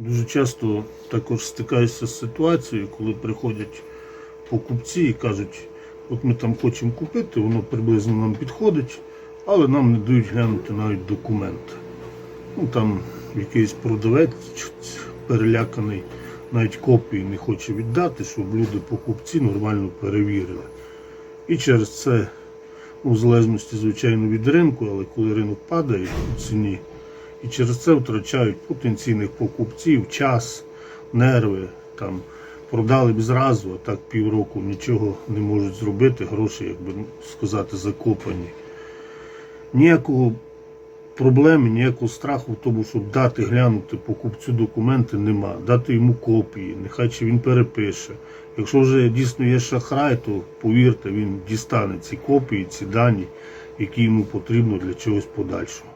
Дуже часто також стикаюся з ситуацією, коли приходять покупці і кажуть, от ми там хочемо купити, воно приблизно нам підходить, але нам не дають глянути навіть документи. Ну там якийсь продавець переляканий, навіть копії не хоче віддати, щоб люди покупці нормально перевірили. І через це, ну, в залежності, звичайно, від ринку, але коли ринок падає у ціні, і через це втрачають потенційних покупців, час, нерви. Там, продали б зразу, а так півроку нічого не можуть зробити, гроші, як би сказати, закопані. Ніякого проблеми, ніякого страху в тому, щоб дати глянути покупцю документи, нема. Дати йому копії, нехай чи він перепише. Якщо вже дійсно є шахрай, то повірте, він дістане ці копії, ці дані, які йому потрібно для чогось подальшого.